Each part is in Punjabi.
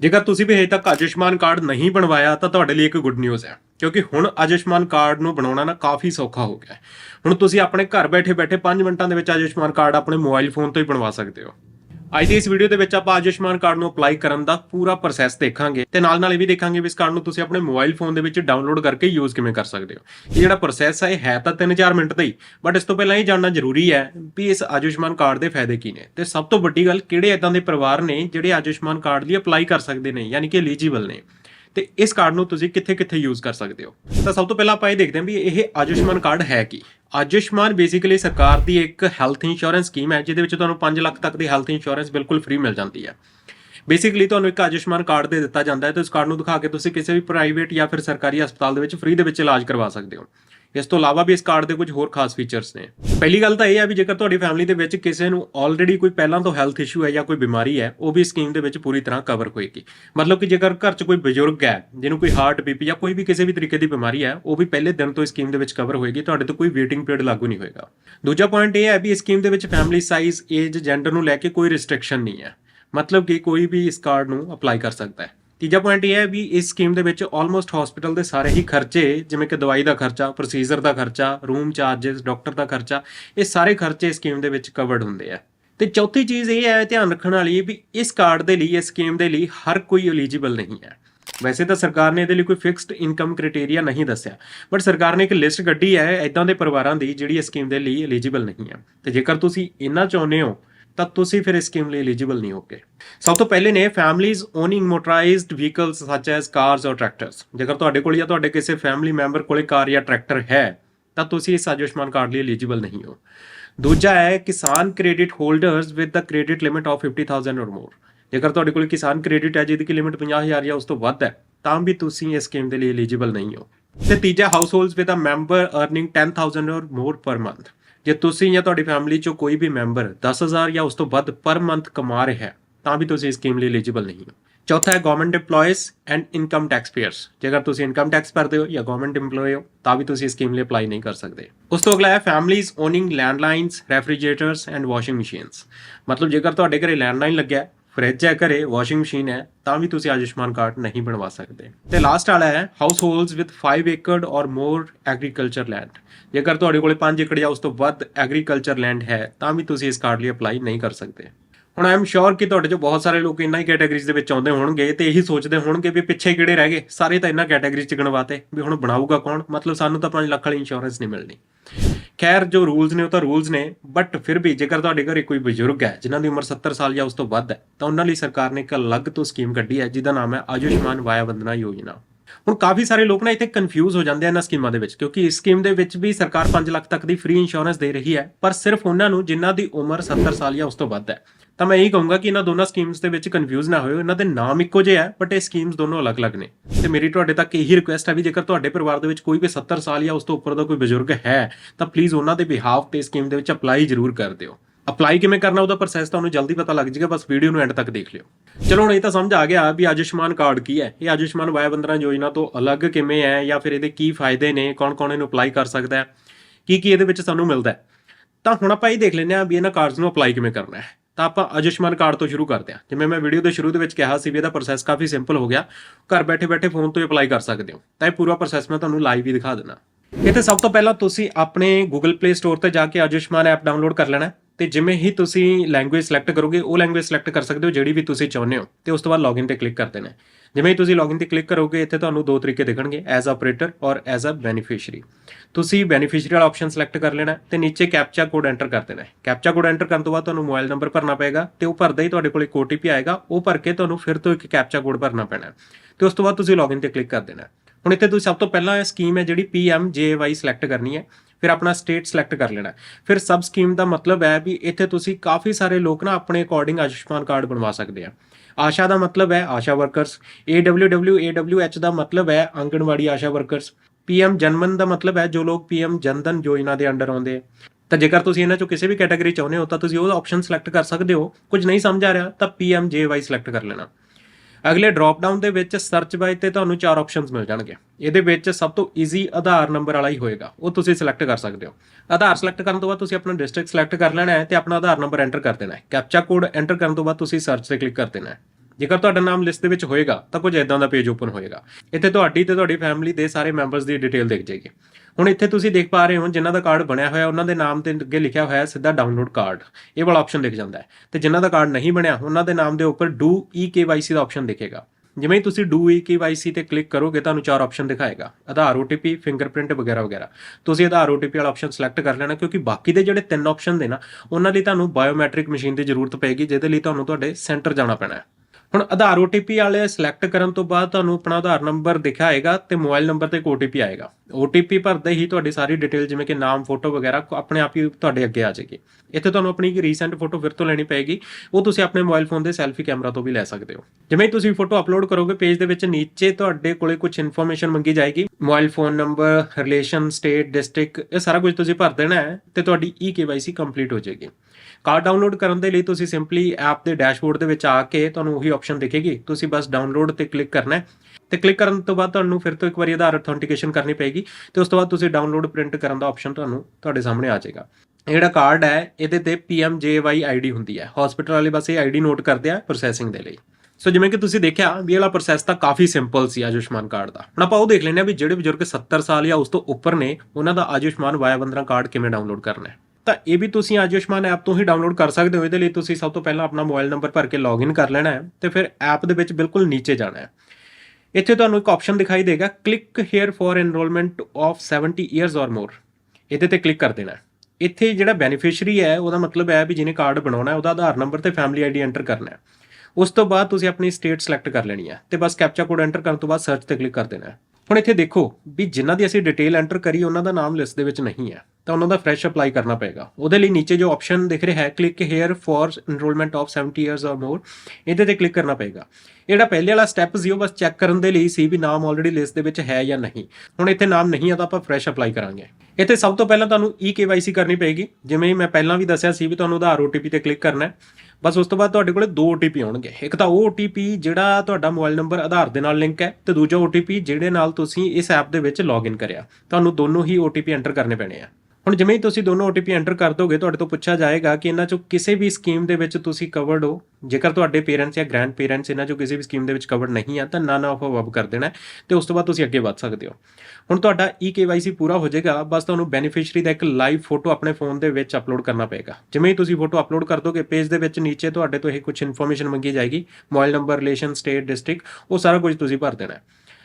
ਜੇਕਰ ਤੁਸੀਂ ਵੀ ਹਜੇ ਤੱਕ ਆਯੁਸ਼ਮਾਨ ਕਾਰਡ ਨਹੀਂ ਬਣਵਾਇਆ, ਤਾਂ ਤੁਹਾਡੇ ਲਈ ਇੱਕ ਗੁੱਡ ਨਿਊਜ਼ ਹੈ। ਕਿਉਂਕਿ ਹੁਣ ਆਯੁਸ਼ਮਾਨ ਕਾਰਡ ਨੂੰ ਬਣਾਉਣਾ ਨਾ ਕਾਫੀ ਸੌਖਾ ਹੋ ਗਿਆ ਹੈ। ਹੁਣ ਤੁਸੀਂ ਆਪਣੇ ਘਰ ਬੈਠੇ ਬੈਠੇ 5 ਮਿੰਟਾਂ ਦੇ ਵਿੱਚ ਆਯੁਸ਼ਮਾਨ ਕਾਰਡ ਆਪਣੇ ਮੋਬਾਈਲ ਫੋਨ ਤੋਂ ਹੀ ਬਣਵਾ ਸਕਦੇ ਹੋ। ਅੱਜ ਦੀ ਇਸ ਵੀਡੀਓ ਦੇ ਵਿੱਚ ਆਪਾਂ ਆਯੁਸ਼ਮਾਨ ਕਾਰਡ ਨੂੰ ਅਪਲਾਈ ਕਰਨ ਦਾ ਪੂਰਾ ਪ੍ਰੋਸੈਸ ਦੇਖਾਂਗੇ ਤੇ ਨਾਲ ਨਾਲ ਇਹ ਵੀ ਦੇਖਾਂਗੇ ਵੀ ਇਸ ਕਾਰਡ ਨੂੰ ਤੁਸੀਂ ਆਪਣੇ ਮੋਬਾਈਲ ਫੋਨ ਦੇ ਵਿੱਚ ਡਾਊਨਲੋਡ ਕਰਕੇ ਯੂਜ਼ ਕਿਵੇਂ ਕਰ ਸਕਦੇ ਹੋ। ਇਹ ਜਿਹੜਾ ਪ੍ਰੋਸੈਸ ਹੈ ਇਹ ਹੈ ਤਾਂ 3-4 ਮਿੰਟ ਦਾ ਹੀ ਬਟ ਇਸ ਤੋਂ ਪਹਿਲਾਂ ਇਹ ਜਾਣਨਾ ਜ਼ਰੂਰੀ ਹੈ ਵੀ ਇਸ ਆਯੁਸ਼ਮਾਨ ਕਾਰਡ ਦੇ ਫਾਇਦੇ ਕੀ ਨੇ। ਤੇ ਸਭ ਤੋਂ ਵੱਡੀ ਗੱਲ, ਕਿਹੜੇ ਇਦਾਂ ਦੇ ਪਰਿਵਾਰ ਨੇ ਜਿਹੜੇ ਆਯੁਸ਼ਮਾਨ ਕਾਰਡ ਲਈ ਅਪਲਾਈ ਕਰ ਸਕਦੇ ਨੇ, ਯਾਨੀ ਕਿ ਐਲੀਜੀਬਲ ਨੇ? ਤੇ ਇਸ ਕਾਰਡ ਨੂੰ ਤੁਸੀਂ ਕਿੱਥੇ-ਕਿੱਥੇ ਯੂਜ਼ ਕਰ ਸਕਦੇ ਹੋ? ਤਾਂ ਸਭ ਤੋਂ ਪਹਿਲਾਂ ਆਪਾਂ ਇਹ ਦੇਖਦੇ ਹਾਂ ਵੀ ਇਹ ਆਯੁਸ਼ਮਾਨ ਕਾਰਡ ਹੈ ਕੀ। ਆਯੁਸ਼ਮਾਨ ਬੇਸਿਕਲੀ ਸਰਕਾਰ ਦੀ ਇੱਕ ਹੈਲਥ ਇੰਸ਼ੋਰੈਂਸ ਸਕੀਮ ਹੈ, ਜਿਹਦੇ ਵਿੱਚ ਤੁਹਾਨੂੰ 5 ਲੱਖ ਤੱਕ ਦੀ ਹੈਲਥ ਇੰਸ਼ੋਰੈਂਸ ਬਿਲਕੁਲ ਫ੍ਰੀ ਮਿਲ ਜਾਂਦੀ ਹੈ। ਬੇਸਿਕਲੀ ਤੁਹਾਨੂੰ ਇੱਕ ਆਯੁਸ਼ਮਾਨ ਕਾਰਡ ਦੇ ਦਿੱਤਾ ਜਾਂਦਾ ਹੈ ਤੇ ਉਸ ਕਾਰਡ ਨੂੰ ਦਿਖਾ ਕੇ ਤੁਸੀਂ ਕਿਸੇ ਵੀ ਪ੍ਰਾਈਵੇਟ ਜਾਂ ਫਿਰ ਸਰਕਾਰੀ ਹਸਪਤਾਲ ਦੇ ਵਿੱਚ ਫ੍ਰੀ ਦੇ ਵਿੱਚ ਇਲਾਜ ਕਰਵਾ ਸਕਦੇ ਹੋ। ਇਸ ਤੋਂ ਇਲਾਵਾ ਵੀ ਇਸ ਕਾਰਡ ਦੇ ਕੁਝ ਹੋਰ ਖਾਸ ਫੀਚਰਸ ਨੇ। ਪਹਿਲੀ ਗੱਲ ਤਾਂ ਇਹ ਹੈ ਵੀ ਜੇਕਰ ਤੁਹਾਡੀ ਫੈਮਿਲੀ ਦੇ ਵਿੱਚ ਕਿਸੇ ਨੂੰ ਆਲਰੇਡੀ ਕੋਈ ਪਹਿਲਾਂ ਤੋਂ ਹੈਲਥ ਇਸ਼ੂ ਹੈ ਜਾਂ ਕੋਈ ਬਿਮਾਰੀ ਹੈ, ਉਹ ਵੀ ਸਕੀਮ ਦੇ ਵਿੱਚ ਪੂਰੀ ਤਰ੍ਹਾਂ ਕਵਰ ਹੋਏਗੀ। ਮਤਲਬ ਕਿ ਜੇਕਰ ਘਰ 'ਚ ਕੋਈ ਬਜ਼ੁਰਗ ਹੈ, ਜਿਹਨੂੰ ਕੋਈ ਹਾਰਟ ਬੀਪੀ ਜਾਂ ਕੋਈ ਵੀ ਕਿਸੇ ਵੀ ਤਰੀਕੇ ਦੀ ਬਿਮਾਰੀ ਹੈ, ਉਹ ਵੀ ਪਹਿਲੇ ਦਿਨ ਤੋਂ ਇਸ ਸਕੀਮ ਦੇ ਵਿੱਚ ਕਵਰ ਹੋਏਗੀ, ਤੁਹਾਡੇ ਤੋਂ ਕੋਈ ਵੇਟਿੰਗ ਪੀਰੀਅਡ ਲਾਗੂ ਨਹੀਂ ਹੋਏਗਾ। ਦੂਜਾ ਪੁਆਇੰਟ ਇਹ ਹੈ ਵੀ ਇਸ ਸਕੀਮ ਦੇ ਵਿੱਚ ਫੈਮਿਲੀ ਸਾਈਜ਼ ਏਜ ਜੈਂਡਰ ਨੂੰ ਲੈ ਕੇ ਕੋਈ ਰਿਸਟ੍ਰਿਕਸ਼ਨ ਨਹੀਂ ਹੈ। ਮਤਲਬ ਕਿ ਕੋਈ ਵੀ ਇਸ ਕਾਰਡ ਨੂੰ ਅਪਲਾਈ ਕਰ ਸਕਦਾ ਹੈ। ਤੀਜਾ ਪੁਆਇੰਟ ਇਹ ਹੈ ਵੀ ਇਸ ਸਕੀਮ ਦੇ ਵਿੱਚ ਆਲਮੋਸਟ ਹਸਪੀਟਲ ਦੇ ਸਾਰੇ ਹੀ ਖਰਚੇ, ਜਿਵੇਂ ਕਿ ਦਵਾਈ ਦਾ ਖਰਚਾ ਪ੍ਰੋਸੀਜਰ ਦਾ ਖਰਚਾ ਰੂਮ ਚਾਰजेस ਡਾਕਟਰ ਦਾ ਖਰਚਾ, ਇਹ ਸਾਰੇ ਖਰਚੇ ਇਸ ਸਕੀਮ ਦੇ ਵਿੱਚ ਕਵਰਡ ਹੁੰਦੇ ਆ। ਤੇ ਚੌਥੀ ਚੀਜ਼ ਇਹ ਹੈ ਧਿਆਨ ਰੱਖਣ ਵਾਲੀ ਵੀ ਇਸ ਕਾਰਡ ਦੇ ਲਈ, ਇਸ ਸਕੀਮ ਦੇ ਲਈ ਹਰ ਕੋਈ ਐਲੀਜੀਬਲ ਨਹੀਂ ਹੈ। ਵੈਸੇ ਤਾਂ ਸਰਕਾਰ ਨੇ ਇਹਦੇ ਲਈ ਕੋਈ ਫਿਕਸਡ ਇਨਕਮ ਕ੍ਰਾਈਟੇਰੀਆ ਨਹੀਂ ਦੱਸਿਆ ਬਟ ਸਰਕਾਰ ਨੇ ਇੱਕ ਲਿਸਟ ਕੱਢੀ ਹੈ ਐਦਾਂ ਦੇ ਪਰਿਵਾਰਾਂ ਦੀ ਜਿਹੜੀ ਇਸ ਸਕੀਮ ਦੇ ਲਈ ਐਲੀਜੀਬਲ ਨਹੀਂ ਹੈ। ਤੇ ਜੇਕਰ ਤੁਸੀਂ ਇੰਨਾ ਚਾਹੁੰਦੇ ਹੋ ਤਾਂ ਤੁਸੀਂ ਫਿਰ ਇਸ ਸਕੀਮ ਲਈ ਐਲੀਜੀਬਲ ਨਹੀਂ ਹੋਗੇ। ਸਭ ਤੋਂ ਪਹਿਲੇ ਨੇ families owning motorised vehicles such as cars ਔਰ ਟਰੈਕਟਰਸ ਜੇਕਰ ਤੁਹਾਡੇ ਕੋਲ ਜਾਂ ਤੁਹਾਡੇ ਕਿਸੇ ਫੈਮਿਲੀ ਮੈਂਬਰ ਕੋਲੇ ਕਾਰ ਜਾਂ ਟਰੈਕਟਰ ਹੈ, ਤਾਂ ਤੁਸੀਂ ਇਸ ਆਯੁਸ਼ਮਾਨ ਕਾਰਡ ਲਈ ਐਲੀਜੀਬਲ ਨਹੀਂ ਹੋ। ਦੂਜਾ ਹੈ Kisan credit holders with the credit limit of 50000 or more ਜੇਕਰ ਤੁਹਾਡੇ ਕੋਲ ਕਿਸਾਨ ਕ੍ਰੈਡਿਟ ਹੈ, ਜਿਹਦੀ ਕਿ ਲਿਮਿਟ 50000 ਜਾਂ ਉਸ ਤੋਂ ਵੱਧ ਹੈ, ਤਾਂ ਵੀ ਤੁਸੀਂ ਇਸ ਸਕੀਮ ਦੇ ਲਈ ਐਲੀਜੀਬਲ ਨਹੀਂ ਹੋ। ਤੇ ਤੀਜਾ households with a member earning 10000 or more ਪਰ ਮੰਥ ਜੇ ਤੁਸੀਂ ਜਾਂ ਤੁਹਾਡੀ ਫੈਮਿਲੀ ਚੋਂ ਕੋਈ ਵੀ ਮੈਂਬਰ 10000 ਜਾਂ ਉਸ ਤੋਂ ਵੱਧ ਪਰ ਮੰਥ ਕਮਾ ਰਿਹਾ ਹੈ, ਤਾਂ ਵੀ ਤੁਸੀਂ ਇਸ ਸਕੀਮ ਲਈ ਐਲੀਜੀਬਲ ਨਹੀਂ ਹੋ। ਚੌਥਾ ਹੈ government EMPLOYEES and income tax payers ਜੇਕਰ ਤੁਸੀਂ ਇਨਕਮ ਟੈਕਸ ਭਰਦੇ ਹੋ ਜਾਂ ਗਵਰਨਮੈਂਟ EMPLOYE ਹੋ, ਤਾਂ ਵੀ ਤੁਸੀਂ ਇਸ ਸਕੀਮ ਲਈ ਅਪਲਾਈ ਨਹੀਂ ਕਰ ਸਕਦੇ। ਉਸ ਤੋਂ ਅਗਲਾ ਹੈ families owning landlines refrigerators and washing machines ਮਤਲਬ ਜੇਕਰ ਤੁਹਾਡੇ ਘਰੇ ਲੈਂਡਲਾਈਨ ਲੱਗਿਆ ਫ੍ਰਿਜ ਹੈ ਘਰੇ ਵਾਸ਼ਿੰਗ ਮਸ਼ੀਨ ਹੈ, ਤਾਂ ਵੀ ਤੁਸੀਂ ਆਯੁਸ਼ਮਾਨ ਕਾਰਡ ਨਹੀਂ ਬਣਵਾ ਸਕਦੇ। ਤੇ ਲਾਸਟ ਵਾਲਾ ਹੈ ਹਾਊਸ ਹੋਲਡਸ ਵਿਦ 5 ਏਕੜ ਔਰ ਮੋਰ ਐਗਰੀਕਲਚਰ ਲੈਂਡ ਜੇਕਰ ਤੁਹਾਡੇ ਕੋਲੇ 5 ਏਕੜ ਜਾਂ ਉਸ ਤੋਂ ਵੱਧ ਐਗਰੀਕਲਚਰ ਲੈਂਡ ਹੈ, ਤਾਂ ਵੀ ਤੁਸੀਂ ਇਸ ਕਾਰਡ ਲਈ ਅਪਲਾਈ ਨਹੀਂ ਕਰ ਸਕਦੇ। ਹੁਣ ਆਈ ਐਮ ਸ਼ੋਰ ਕਿ ਤੁਹਾਡੇ ਚੋਂ ਬਹੁਤ ਸਾਰੇ ਲੋਕ ਇੰਨਾ ਹੀ ਕੈਟਾਗਰੀਜ਼ ਦੇ ਵਿੱਚ ਆਉਂਦੇ ਹੋਣਗੇ ਤੇ ਇਹੀ ਸੋਚਦੇ ਹੋਣਗੇ ਵੀ ਪਿੱਛੇ ਕਿਹੜੇ ਰਹਿ ਗਏ। ਸਾਰੇ ਤਾਂ ਇੰਨਾ ਕੈਟਾਗਰੀ ਚ ਗਣਵਾਤੇ ਵੀ ਹੁਣ ਬਣਾਊਗਾ ਕੌਣ? ਮਤਲਬ ਸਾਨੂੰ ਤਾਂ 5 ਲੱਖ ਵਾਲੀ ਇੰਸ਼ੋਰੈਂਸ ਨਹੀਂ ਮਿਲਣੀ। ਖੈਰ, ਜੋ ਰੂਲਸ ਨੇ ਉਹ ਤਾਂ ਰੂਲਸ ਨੇ ਬਟ ਫਿਰ ਵੀ ਜੇਕਰ ਤੁਹਾਡੇ ਘਰੇ ਕੋਈ ਬਜ਼ੁਰਗ ਹੈ, ਜਿਨ੍ਹਾਂ ਦੀ ਉਮਰ 70 ਸਾਲ ਜਾਂ ਉਸ ਤੋਂ ਵੱਧ ਹੈ, ਤਾਂ ਉਹਨਾਂ ਲਈ ਸਰਕਾਰ ਨੇ ਇੱਕ ਅਲੱਗ ਤੋਂ ਸਕੀਮ ਕੱਢੀ ਹੈ, ਜਿਹਦਾ ਨਾਮ ਹੈ ਆਯੁਸ਼ਮਾਨ ਵਾਇਆ ਵੰਦਨਾ ਯੋਜਨਾ। ਹੁਣ ਕਾਫੀ ਸਾਰੇ ਲੋਕ ਨਾ ਇੱਥੇ ਕਨਫਿਊਜ਼ ਹੋ ਜਾਂਦੇ ਆ ਇਹਨਾਂ ਸਕੀਮਾਂ ਦੇ ਵਿੱਚ, ਕਿਉਂਕਿ ਇਸ ਸਕੀਮ ਦੇ ਵਿੱਚ ਵੀ ਸਰਕਾਰ 5 ਲੱਖ ਤੱਕ ਦੀ ਫ੍ਰੀ ਇੰਸ਼ੋਰੈਂਸ ਦੇ ਰਹੀ ਹੈ, ਪਰ ਸਿਰਫ ਉਹਨਾਂ ਨੂੰ ਜਿਨ੍ਹਾਂ ਦੀ ਉਮਰ 70 ਸਾਲ ਜਾਂ ਉਸ ਤੋਂ ਵੱਧ ਹੈ। ਤਾਂ ਮੈਂ ਇਹੀ ਕਹੂੰਗਾ ਕਿ ਇਹਨਾਂ ਦੋਨਾਂ ਸਕੀਮਸ ਦੇ ਵਿੱਚ ਕਨਫਿਊਜ਼ ਨਾ ਹੋਇਓ, ਇਹਨਾਂ ਦੇ ਨਾਮ ਇੱਕੋ ਜਿਹੇ ਆ ਬਟ ਇਹ ਸਕੀਮਸ ਦੋਨੋਂ ਅਲੱਗ-ਅਲੱਗ ਨੇ। ਤੇ ਮੇਰੀ ਤੁਹਾਡੇ ਤੱਕ ਇਹੀ ਰਿਕੁਐਸਟ ਹੈ ਵੀ ਜੇਕਰ ਤੁਹਾਡੇ ਪਰਿਵਾਰ ਦੇ ਵਿੱਚ ਕੋਈ ਵੀ 70 ਸਾਲ ਜਾਂ ਉਸ ਤੋਂ ਉੱਪਰ ਦਾ ਕੋਈ ਬਜ਼ੁਰਗ ਹੈ, ਤਾਂ ਪਲੀਜ਼ ਉਹਨਾਂ ਦੇ ਬਿਹਾਫ ਤੇ ਸਕੀਮ ਦੇ ਵਿੱਚ ਅਪਲਾਈ ਜ਼ਰੂਰ ਕਰ ਦਿਓ। ਅਪਲਾਈ ਕਿਵੇਂ ਕਰਨਾ, ਉਹਦਾ ਪ੍ਰੋਸੈਸ ਤੁਹਾਨੂੰ ਜਲਦੀ ਪਤਾ ਲੱਗ ਜਾਏਗਾ, ਬਸ ਵੀਡੀਓ ਨੂੰ ਐਂਡ ਤੱਕ ਦੇਖ ਲਿਓ। ਚਲੋ, ਹੁਣ ਇਹ ਤਾਂ ਸਮਝ ਆ ਗਿਆ ਵੀ ਆਯੁਸ਼ਮਾਨ ਕਾਰਡ ਕੀ ਹੈ। ਇਹ ਆਯੁਸ਼ਮਾਨ ਵਾਇਆ ਯੋਜਨਾ ਤੋਂ ਅਲੱਗ ਕਿਵੇਂ ਹੈ ਜਾਂ ਫਿਰ ਇਹਦੇ ਕੀ ਫਾਇਦੇ ਨੇ, ਕੌਣ-ਕੌਣ ਇਹਨੂੰ ਅਪਲਾਈ ਕਰ ਸਕਦਾ ਹੈ ਕੀ ਕੀ ਇਹਦੇ ਵਿੱਚ ਸਾਨੂੰ ਮਿਲਦਾ ਹੈ। ਤਾਂ ਹੁਣ ਆਪਾਂ ਇਹ ਦੇਖ ਲੈਂਦੇ ਹਾਂ ਵੀ ਇਹਨਾਂ ਕਾਰਡਸ ਨੂੰ ਅਪਲਾਈ ਕਿਵੇਂ ਕਰਨਾ ਹੈ। ਤਾਂ ਆਪਾਂ ਆਯੁਸ਼ਮਾਨ ਕਾਰਡ ਤੋਂ ਸ਼ੁਰੂ ਕਰਦੇ ਹਾਂ। ਜਿਵੇਂ ਮੈਂ ਵੀਡੀਓ ਦੇ ਸ਼ੁਰੂ ਦੇ ਵਿੱਚ ਕਿਹਾ ਸੀ ਵੀ ਇਹਦਾ ਪ੍ਰੋਸੈਸ ਕਾਫੀ ਸਿੰਪਲ ਹੋ ਗਿਆ। ਘਰ ਬੈਠੇ ਬੈਠੇ ਫੋਨ ਤੋਂ ਹੀ ਅਪਲਾਈ ਕਰ ਸਕਦੇ ਹੋ। ਤਾਂ ਇਹ ਪੂਰਾ ਪ੍ਰੋਸੈਸ ਮੈਂ ਤੁਹਾਨੂੰ ਲਾਈਵ ਹੀ ਦਿਖਾ ਦਿੰਦਾ। ਇਹ ਇੱਥੇ ਸਭ ਤੋਂ ਪਹਿਲਾਂ ਤੁਸੀਂ ਆਪਣੇ Google Play Store ਤੇ ਜਾ ਕੇ ਆਯੁਸ਼ਮਾਨ ਐਪ ਡਾਊਨਲੋਡ ਕਰ ਲੈਣਾ ਤੇ ਜਿਵੇਂ ਹੀ ਤੁਸੀਂ ਲੈਂਗੁਏਜ ਸਿਲੈਕਟ ਕਰੋਗੇ, ਉਹ ਲੈਂਗੁਏਜ ਸਿਲੈਕਟ ਕਰ ਸਕਦੇ ਹੋ ਜਿਹੜੀ ਵੀ ਤੁਸੀਂ ਚਾਹੁੰਦੇ ਹੋ ਤੇ ਉਸ ਤੋਂ ਬਾਅਦ ਲੌਗਇਨ ਤੇ ਕਲਿੱਕ ਕਰ ਦੇਣਾ ਜਿਵੇਂ ਹੀ ਤੁਸੀਂ ਲੌਗਇਨ ਤੇ ਕਲਿੱਕ ਕਰੋਗੇ, ਇੱਥੇ ਤੁਹਾਨੂੰ ਦੋ ਤਰੀਕੇ ਦਿਖਣਗੇ as operator or as a beneficiary ਤੁਸੀਂ ਬੈਨੀਫੀਸ਼ੀਅਰੀ ਵਾਲਾ ਆਪਸ਼ਨ ਸਿਲੈਕਟ ਕਰ ਲੈਣਾ ਹੈ ਤੇ ਨੀਚੇ ਕੈਪਚਾ ਕੋਡ ਐਂਟਰ ਕਰ ਦੇਣਾ। ਹੈ ਕੈਪਚਾ ਕੋਡ ਐਂਟਰ ਕਰਨ ਤੋਂ ਬਾਅਦ ਤੁਹਾਨੂੰ ਮੋਬਾਈਲ ਨੰਬਰ ਭਰਨਾ ਪਏਗਾ ਤੇ ਉਹ ਭਰਦਾ ਹੀ ਤੁਹਾਡੇ ਕੋਲ ਇੱਕ OTP ਆਏਗਾ। ਉਹ ਭਰ ਕੇ ਤੁਹਾਨੂੰ ਫਿਰ ਤੋਂ ਇੱਕ ਕੈਪਚਾ ਕੋਡ ਭਰਨਾ ਪੈਣਾ। ਹੈ ਤੇ ਉਸ ਤੋਂ ਬਾਅਦ ਤੁਸੀਂ ਲੌਗਇਨ ਤੇ ਕਲਿੱਕ ਕਰ ਦੇਣਾ। ਹੁਣ ਇੱਥੇ ਤੁਸੀਂ ਸਭ ਤੋਂ ਪਹਿਲਾਂ ਇਹ ਸਕੀਮ ਹੈ ਜਿਹੜੀ PMJY ਸਿਲੈਕਟ ਕਰਨੀ ਹੈ, ਫਿਰ ਆਪਣਾ ਸਟੇਟ ਸਿਲੈਕਟ ਕਰ ਲੈਣਾ ਫਿਰ ਸਬ ਸਕੀਮ ਦਾ ਮਤਲਬ ਹੈ ਵੀ ਇੱਥੇ ਤੁਸੀਂ ਕਾਫੀ ਸਾਰੇ ਲੋਕ ਨਾ ਆਪਣੇ ਅਕੋਰਡਿੰਗ ਆਯੁਸ਼ਮਾਨ ਕਾਰਡ ਬਣਵਾ ਸਕਦੇ ਆ। ਆਸ਼ਾ ਦਾ ਮਤਲਬ ਹੈ ਆਸ਼ਾ ਵਰਕਰਸ AWWAWH ਦਾ ਮਤਲਬ ਹੈ ਆਂਗਣਵਾੜੀ ਆਸ਼ਾ ਵਰਕਰਸ PM ਜਨਮਨ ਦਾ ਮਤਲਬ ਹੈ ਜੋ ਲੋਕ PM ਜਨਧਨ ਯੋਜਨਾ ਦੇ ਅੰਡਰ ਆਉਂਦੇ ਤਾਂ ਜੇਕਰ ਤੁਸੀਂ ਇਹਨਾਂ ਚੋਂ ਕਿਸੇ ਵੀ ਕੈਟਾਗਰੀ ਚਾਹੁੰਦੇ ਹੋ ਤਾਂ ਤੁਸੀਂ ਉਹ ਆਪਸ਼ਨ ਸਿਲੈਕਟ ਕਰ ਸਕਦੇ ਹੋ। ਕੁਝ ਨਹੀਂ ਸਮਝ ਆ ਰਿਹਾ ਤਾਂ PMJY ਸਿਲੈਕਟ ਕਰ ਲੈਣਾ। ਅਗਲੇ ਡ੍ਰੌਪ ਡਾਊਨ ਦੇ ਵਿੱਚ ਸਰਚ ਬਾਈ ਤੇ ਤੁਹਾਨੂੰ ਚਾਰ ਆਪਸ਼ਨਸ ਮਿਲ ਜਾਣਗੇ। ਇਹਦੇ ਵਿੱਚ ਸਭ ਤੋਂ ਈਜ਼ੀ ਆਧਾਰ ਨੰਬਰ ਵਾਲਾ ਹੀ ਹੋਏਗਾ। ਉਹ ਤੁਸੀਂ ਸਿਲੈਕਟ ਕਰ ਸਕਦੇ ਹੋ। ਆਧਾਰ ਸਿਲੈਕਟ ਕਰਨ ਤੋਂ ਬਾਅਦ ਤੁਸੀਂ ਆਪਣਾ ਡਿਸਟ੍ਰਿਕਟ ਸਿਲੈਕਟ ਕਰ ਲੈਣਾ ਹੈ ਤੇ ਆਪਣਾ ਆਧਾਰ ਨੰਬਰ ਐਂਟਰ ਕਰ ਦੇਣਾ ਹੈ। ਕੈਪਚਾ ਕੋਡ ਐਂਟਰ ਕਰਨ ਤੋਂ ਬਾਅਦ ਤੁਸੀਂ ਸਰਚ ਤੇ ਕਲਿੱਕ ਕਰ ਦੇਣਾ ਹੈ। ਜੇਕਰ ਤੁਹਾਡਾ ਨਾਮ ਲਿਸਟ ਦੇ ਵਿੱਚ ਹੋਏਗਾ, ਤਾਂ ਕੁਝ ਇਦਾਂ ਦਾ ਪੇਜ ਓਪਨ ਹੋਏਗਾ। ਇੱਥੇ ਤੁਹਾਡੀ ਤੇ ਤੁਹਾਡੀ ਫੈਮਿਲੀ ਦੇ ਸਾਰੇ ਮੈਂਬਰਸ ਦੀ ਡਿਟੇਲ ਦਿਖ ਜਾਏਗੀ। ਹੁਣ ਇੱਥੇ ਤੁਸੀਂ ਦੇਖ ਪਾ ਰਹੇ ਹੋ ਜਿਨ੍ਹਾਂ ਦਾ ਕਾਰਡ ਬਣਿਆ ਹੋਇਆ, ਉਹਨਾਂ ਦੇ ਨਾਮ ਤੇ ਅੱਗੇ ਲਿਖਿਆ ਹੋਇਆ ਹੈ ਸਿੱਧਾ ਡਾਊਨਲੋਡ ਕਾਰਡ ਇਹ ਵਾਲਾ ਆਪਸ਼ਨ ਦਿਖ ਜਾਂਦਾ ਹੈ। ਤੇ ਜਿਨ੍ਹਾਂ ਦਾ ਕਾਰਡ ਨਹੀਂ ਬਣਿਆ, ਉਹਨਾਂ ਦੇ ਨਾਮ ਦੇ ਉੱਪਰ ਡੂ ਈ ਦਾ ਆਪਸ਼ਨ ਦਿਖੇਗਾ। ਜਿਵੇਂ ਹੀ ਤੁਸੀਂ ਡੂ ਈ ਤੇ ਕਲਿੱਕ ਕਰੋਗੇ, ਤੁਹਾਨੂੰ ਚਾਰ ਆਪਸ਼ਨ ਦਿਖਾਏਗਾ। ਆਧਾਰ OTP ਫਿੰਗਰਪ੍ਰਿੰਟ ਵਗੈਰਾ ਵਗੈਰਾ। ਤੁਸੀਂ ਆਧਾਰ OTP ਵਾਲਾ ਆਪਸ਼ਨ ਸਿਲੈਕਟ ਕਰ ਲੈਣਾ, ਕਿਉਂਕਿ ਬਾਕੀ ਦੇ ਜਿਹੜੇ ਤਿੰਨ ਆਪਸ਼ਨ ਦੇ ਨਾ, ਉਹਨਾਂ ਲਈ ਤੁਹਾਨੂੰ ਬਾਇਓਮੈਟ੍ਰਿਕ ਮਸ਼ੀਨ ਦੀ ਜ਼ਰੂਰਤ ਪਏਗੀ, ਜਿਹਦੇ ਲਈ ਤੁਹਾਨੂੰ ਤੁਹਾਡੇ ਸੈਂਟਰ ਜਾਣਾ ਪੈਣਾ ਹੈ। ਹੁਣ ਆਧਾਰ OTP ਵਾਲੇ ਸਿਲੈਕਟ ਕਰਨ ਤੋਂ ਬਾਅਦ ਤੁਹਾਨੂੰ ਆਪਣਾ ਆਧਾਰ ਨੰਬਰ ਦਿਖਾਏਗਾ ਤੇ ਮੋਬਾਈਲ ਨੰਬਰ ਤੇ ਇੱਕ OTP ਆਏਗਾ। OTP ਭਰਦੇ ਹੀ ਤੁਹਾਡੀ ਸਾਰੀ ਡਿਟੇਲ ਜਿਵੇਂ ਕਿ ਨਾਮ ਫੋਟੋ ਵਗੈਰਾ ਆਪਣੇ ਆਪ ਹੀ ਤੁਹਾਡੇ ਅੱਗੇ ਆ ਜਾਏਗੀ। ਇੱਥੇ ਤੁਹਾਨੂੰ ਆਪਣੀ ਇੱਕ ਰੀਸੈਂਟ ਫੋਟੋ ਫਿਰ ਤੋਂ ਲੈਣੀ ਪਏਗੀ। ਉਹ ਤੁਸੀਂ ਆਪਣੇ ਮੋਬਾਈਲ ਫੋਨ ਦੇ ਸੈਲਫੀ ਕੈਮਰਾ ਤੋਂ ਵੀ ਲੈ ਸਕਦੇ ਹੋ। ਜਿਵੇਂ ਹੀ ਤੁਸੀਂ ਫੋਟੋ ਅਪਲੋਡ ਕਰੋਗੇ ਪੇਜ ਦੇ ਵਿੱਚ ਨੀਚੇ ਤੁਹਾਡੇ ਕੋਲੇ ਕੁਝ ਇਨਫੋਰਮੇਸ਼ਨ ਮੰਗੀ ਜਾਏਗੀ। Mobile phone number relation state district ਇਹ ਸਾਰਾ ਕੁਝ ਤੁਸੀਂ ਭਰ ਦੇਣਾ ਹੈ ਤੇ ਤੁਹਾਡੀ ਈ ਕੰਪਲੀਟ ਹੋ ਜਾਏਗੀ। ਕਾਰਡ ਡਾਊਨਲੋਡ ਕਰਨ ਦੇ ਲਈ ਤੁਸੀਂ ਸਿੰਪਲੀ ਐਪ ਦੇ ਡੈਸ਼ਬੋਰਡ ਦੇ ਵਿੱਚ ਆ ਕੇ ਤੁਹਾਨੂੰ ਉਹੀ ਆਪਸ਼ਨ ਦਿਖੇਗੀ। ਤੁਸੀਂ ਬਸ ਡਾਊਨਲੋਡ ਤੇ ਕਲਿੱਕ ਕਰਨਾ ਹੈ। ਤੇ ਕਲਿੱਕ ਕਰਨ ਤੋਂ ਬਾਅਦ ਤੁਹਾਨੂੰ ਫਿਰ ਤੋਂ ਇੱਕ ਵਾਰੀ ਆਧਾਰ ਅਥੈਂਟੀਕੇਸ਼ਨ ਕਰਨੀ ਪਏਗੀ ਤੇ ਉਸ ਤੋਂ ਬਾਅਦ ਤੁਸੀਂ ਡਾਊਨਲੋਡ ਪ੍ਰਿੰਟ ਕਰਨ ਦਾ ਆਪਸ਼ਨ ਤੁਹਾਨੂੰ ਤੁਹਾਡੇ ਸਾਹਮਣੇ ਆ ਜਾਏਗਾ। ਜਿਹੜਾ ਕਾਰਡ ਹੈ, ਇਹਦੇ ਤੇ PMJY ਆਈਡੀ ਹੁੰਦੀ ਹੈ। ਹਸਪੀਟਲ ਵਾਲੇ ਬਸ ਇਹ ਆਈਡੀ ਨੋਟ ਕਰਦੇ ਆ ਪ੍ਰੋਸੈਸਿੰਗ ਦੇ ਲਈ। ਸੋ ਜਿਵੇਂ ਕਿ ਤੁਸੀਂ ਦੇਖਿਆ, ਵੀ ਇਹ ਵਾਲਾ ਪ੍ਰੋਸੈਸ ਤਾਂ ਕਾਫੀ ਸਿੰਪਲ ਸੀ ਆਯੁਸ਼ਮਾਨ ਕਾਰਡ ਦਾ। ਹੁਣ ਆਪਾਂ ਉਹ ਦੇਖ ਲੈਂਦੇ ਆ ਵੀ ਜਿਹੜੇ ਬਜ਼ੁਰਗ 70 ਸਾਲ ਜਾਂ ਉਸ ਤੋਂ ਉੱਪਰ ਨੇ, ਉਹਨਾਂ ਦਾ ਆਯੁਸ਼ਮਾਨ ਵਾਇਆ ਬੰਦਰਾ ਕਾਰਡ ਕਿਵੇਂ ਡਾਊਨਲੋਡ ਕਰਨਾ ਹੈ। ਤਾਂ ਇਹ ਵੀ ਤੁਸੀਂ ਆਯੁਸ਼ਮਾਨ ਐਪ ਤੋਂ ਹੀ ਡਾਊਨਲੋਡ ਕਰ ਸਕਦੇ ਹੋ। ਇਹਦੇ ਲਈ ਤੁਸੀਂ ਸਭ ਤੋਂ ਪਹਿਲਾਂ ਆਪਣਾ ਮੋਬਾਈਲ ਨੰਬਰ ਭਰ ਕੇ ਲੌਗਇਨ ਕਰ ਲੈਣਾ ਹੈ ਤੇ ਫਿਰ ਐਪ ਦੇ ਵਿੱਚ ਬਿਲਕੁਲ ਨੀਚੇ ਜਾਣਾ ਹੈ। ਇੱਥੇ ਤੁਹਾਨੂੰ ਇੱਕ ਆਪਸ਼ਨ ਦਿਖਾਈ ਦੇਗਾ click here for enrolment of 70 years or more ਇਹਦੇ ਤੇ ਕਲਿੱਕ ਕਰ ਦੇਣਾ ਇੱਥੇ ਜਿਹੜਾ ਬੈਨੀਫਿਸ਼ਰੀ ਹੈ, ਉਹਦਾ ਮਤਲਬ ਹੈ ਵੀ ਜਿਹਨੇ ਕਾਰਡ ਬਣਾਉਣਾ ਹੈ, ਉਹਦਾ ਆਧਾਰ ਨੰਬਰ ਤੇ ਫੈਮਿਲੀ ਆਈਡੀ ਐਂਟਰ ਕਰਨਾ ਹੈ। ਉਸ ਤੋਂ ਬਾਅਦ ਤੁਸੀਂ ਆਪਣੀ ਸਟੇਟ ਸਿਲੈਕਟ ਕਰ ਲੈਣੀ ਹੈ ਤੇ ਬਸ ਕੈਪਚਾ ਕੋਡ ਐਂਟਰ ਕਰਨ ਤੋਂ ਬਾਅਦ ਸਰਚ ਤੇ ਕਲਿੱਕ ਕਰ ਦੇਣਾ ਹੁਣ ਇੱਥੇ ਦੇਖੋ ਵੀ ਜਿਨ੍ਹਾਂ ਦੀ ਅਸੀਂ ਡਿਟੇਲ ਐਂਟਰ ਕਰੀ, ਉਹਨਾਂ ਦਾ ਨਾਮ ਲਿਸਟ ਦੇ ਵਿੱਚ ਨਹੀਂ ਹੈ। ਤਾਂ ਉਹਨਾਂ ਦਾ ਫਰੈਸ਼ ਅਪਲਾਈ ਕਰਨਾ ਪਏਗਾ। ਉਹਦੇ ਲਈ ਨੀਚੇ ਜੋ ਆਪਸ਼ਨ ਦਿਖ ਰਿਹਾ ਹੈ click here for enrolment of 70 years or more ਇਹਦੇ ਤੇ ਕਲਿੱਕ ਕਰਨਾ ਪਏਗਾ। ਜਿਹੜਾ ਪਹਿਲੇ ਵਾਲਾ ਸਟੈਪ ਸੀ, ਉਹ ਬਸ ਚੈੱਕ ਕਰਨ ਦੇ ਲਈ ਸੀ ਵੀ ਨਾਮ ਆਲਰੇਡੀ ਲਿਸਟ ਦੇ ਵਿੱਚ ਹੈ ਜਾਂ ਨਹੀਂ। ਹੁਣ ਇੱਥੇ ਨਾਮ ਨਹੀਂ ਆ ਤਾਂ ਆਪਾਂ ਫਰੈਸ਼ ਅਪਲਾਈ ਕਰਾਂਗੇ। ਇੱਥੇ ਸਭ ਤੋਂ ਪਹਿਲਾਂ ਤੁਹਾਨੂੰ ਈ ਕੇ ਵਾਈ ਸੀ ਕਰਨੀ ਪਏਗੀ। ਜਿਵੇਂ ਮੈਂ ਪਹਿਲਾਂ ਵੀ ਦੱਸਿਆ ਸੀ ਵੀ ਤੁਹਾਨੂੰ ਉਹਦਾ OTP ਤੇ ਕਲਿੱਕ ਕਰਨਾ ਹੈ। ਬਸ ਉਸ ਤੋਂ ਬਾਅਦ ਤੁਹਾਡੇ ਕੋਲੇ ਦੋ OTP ਆਉਣਗੇ। ਇੱਕ ਤਾਂ ਉਹ OTP ਜਿਹੜਾ ਤੁਹਾਡਾ ਮੋਬਾਈਲ ਨੰਬਰ ਆਧਾਰ ਦੇ ਨਾਲ ਲਿੰਕ ਹੈ ਤੇ ਦੂਜਾ OTP ਜਿਹੜੇ ਨਾਲ ਤੁਸੀਂ ਇਸ ਐਪ ਦੇ ਵਿੱਚ ਲੌਗਇਨ ਕਰਿਆ। ਤੁਹਾਨੂੰ ਦੋਨੋਂ ਹੀ OTP ਐਂਟਰ ਕਰਨੇ ਪੈਣੇ ਆ। ਹੁਣ ਜਿਵੇਂ ਹੀ ਤੁਸੀਂ ਦੋਨੋਂ OTP ਐਂਟਰ ਕਰ ਦੋਗੇ, ਤੁਹਾਡੇ ਤੋਂ ਪੁੱਛਿਆ ਜਾਏਗਾ ਕਿ ਇਹਨਾਂ ਚੋਂ ਕਿਸੇ ਵੀ ਸਕੀਮ ਦੇ ਵਿੱਚ ਤੁਸੀਂ ਕਵਰਡ ਹੋ। ਜੇਕਰ ਤੁਹਾਡੇ ਪੇਰੈਂਟਸ ਜਾਂ ਗ੍ਰੈਂਡ ਪੇਰੈਂਟਸ ਇਹਨਾਂ ਚੋਂ ਕਿਸੇ ਵੀ ਸਕੀਮ ਦੇ ਵਿੱਚ ਕਵਰਡ ਨਹੀਂ ਆ, ਤਾਂ ਨਨ ਆਫ ਅਬਵ ਕਰ ਦੇਣਾ ਹੈ ਤੇ ਉਸ ਤੋਂ ਬਾਅਦ ਤੁਸੀਂ ਅੱਗੇ ਵੱਧ ਸਕਦੇ ਹੋ। ਹੁਣ ਤੁਹਾਡਾ eKYC ਪੂਰਾ ਹੋ ਜਾਏਗਾ, ਬਸ ਤੁਹਾਨੂੰ ਬੈਨੀਫੀਸ਼ੀਅਰੀ ਦਾ ਇੱਕ ਲਾਈਵ ਫੋਟੋ ਆਪਣੇ ਫੋਨ ਦੇ ਵਿੱਚ ਅਪਲੋਡ ਕਰਨਾ ਪਏਗਾ। ਜਿਵੇਂ ਹੀ ਤੁਸੀਂ ਫੋਟੋ ਅਪਲੋਡ ਕਰ ਦੋਗੇ ਪੇਜ ਦੇ ਵਿੱਚ ਨੀਚੇ ਤੁਹਾਡੇ ਤੋਂ ਇਹ ਕੁਝ ਇਨਫੋਰਮੇਸ਼ਨ ਮੰਗੀ ਜਾਏਗੀ mobile number relation state district ਉਹ ਸਾਰਾ ਕੁਝ ਤੁਸੀਂ ਭਰ ਦੇਣਾ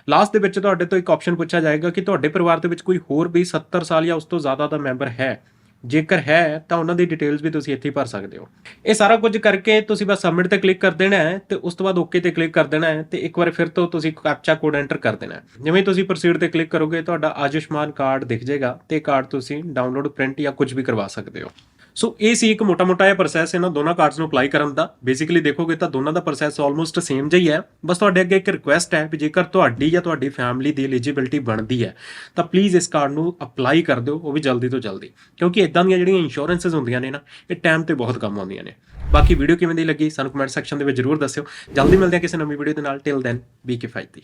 ਲਾਸਟ ਦੇ ਵਿੱਚ ਤੁਹਾਡੇ ਤੋਂ ਇੱਕ ਆਪਸ਼ਨ ਪੁੱਛਿਆ ਜਾਏਗਾ ਕਿ ਤੁਹਾਡੇ ਪਰਿਵਾਰ ਦੇ ਵਿੱਚ ਕੋਈ ਹੋਰ ਵੀ 70 ਸਾਲ ਜਾਂ ਉਸ ਤੋਂ ਜ਼ਿਆਦਾ ਦਾ ਮੈਂਬਰ ਹੈ। ਜੇਕਰ ਹੈ, ਤਾਂ ਉਹਨਾਂ ਦੀ ਡਿਟੇਲਸ ਵੀ ਤੁਸੀਂ ਇੱਥੇ ਭਰ ਸਕਦੇ ਹੋ। ਇਹ ਸਾਰਾ ਕੁਝ ਕਰਕੇ ਤੁਸੀਂ ਬਸ ਸਬਮਿਟ ਤੇ ਕਲਿੱਕ ਕਰ ਦੇਣਾ ਹੈ ਤੇ ਉਸ ਤੋਂ ਬਾਅਦ ਓਕੇ ਤੇ ਕਲਿੱਕ ਕਰ ਦੇਣਾ ਹੈ ਤੇ ਇੱਕ ਵਾਰ ਫਿਰ ਤੋਂ ਤੁਸੀਂ ਕੈਪਚਾ ਕੋਡ ਐਂਟਰ ਕਰ ਦੇਣਾ ਹੈ। ਜਿਵੇਂ ਤੁਸੀਂ ਪ੍ਰੋਸੀਡ ਤੇ ਕਲਿੱਕ ਕਰੋਗੇ, ਤੁਹਾਡਾ ਆਯੁਸ਼ਮਾਨ ਕਾਰਡ ਦਿਖ ਜਾਏਗਾ ਤੇ ਕਾਰਡ ਤੁਸੀਂ ਡਾਊਨਲੋਡ ਪ੍ਰਿੰਟ ਜਾਂ ਕੁਝ ਵੀ ਕਰਵਾ ਸਕਦੇ ਹੋ। ਸੋ ਇਹ ਸੀ ਇੱਕ ਮੋਟਾ-ਮੋਟਾ ਜਿਹਾ ਪ੍ਰੋਸੈਸ ਇਹਨਾਂ ਦੋਨਾਂ ਕਾਰਡਸ ਨੂੰ ਅਪਲਾਈ ਕਰਨ ਦਾ। ਬੇਸਿਕਲੀ ਦੇਖੋਗੇ ਤਾਂ ਦੋਨਾਂ ਦਾ ਪ੍ਰੋਸੈਸ ਆਲਮੋਸਟ ਸੇਮ ਜਿਹਾ ਹੀ ਹੈ। ਬਸ ਤੁਹਾਡੇ ਅੱਗੇ ਇੱਕ ਰਿਕੁਐਸਟ ਹੈ ਕਿ ਜੇਕਰ ਤੁਹਾਡੀ ਜਾਂ ਤੁਹਾਡੀ ਫੈਮਿਲੀ ਦੀ ਐਲੀਜੀਬਿਲਟੀ ਬਣਦੀ ਹੈ, ਤਾਂ ਪਲੀਜ਼ ਇਸ ਕਾਰਡ ਨੂੰ ਅਪਲਾਈ ਕਰ ਦਿਓ, ਉਹ ਵੀ ਜਲਦੀ ਤੋਂ ਜਲਦੀ। ਕਿਉਂਕਿ ਇਦਾਂ ਦੀਆਂ ਜਿਹੜੀਆਂ ਇੰਸ਼ੋਰੈਂਸਸ ਹੁੰਦੀਆਂ ਨੇ ਨਾ, ਇਹ ਟਾਈਮ ਤੇ ਬਹੁਤ ਕੰਮ ਆਉਂਦੀਆਂ ਨੇ। ਬਾਕੀ ਵੀਡੀਓ ਕਿਵੇਂ ਦੀ ਲੱਗੀ, ਸਾਨੂੰ ਕਮੈਂਟ ਸੈਕਸ਼ਨ ਦੇ ਵਿੱਚ ਜਰੂਰ ਦੱਸਿਓ। ਜਲਦੀ ਮਿਲਦੇ ਹਾਂ ਕਿਸੇ ਨਵੀਂ ਵੀਡੀਓ ਦੇ ਨਾਲ। ਟਿਲ ਦੈਨ ਬੀ ਕਿਫਾਇਤੀ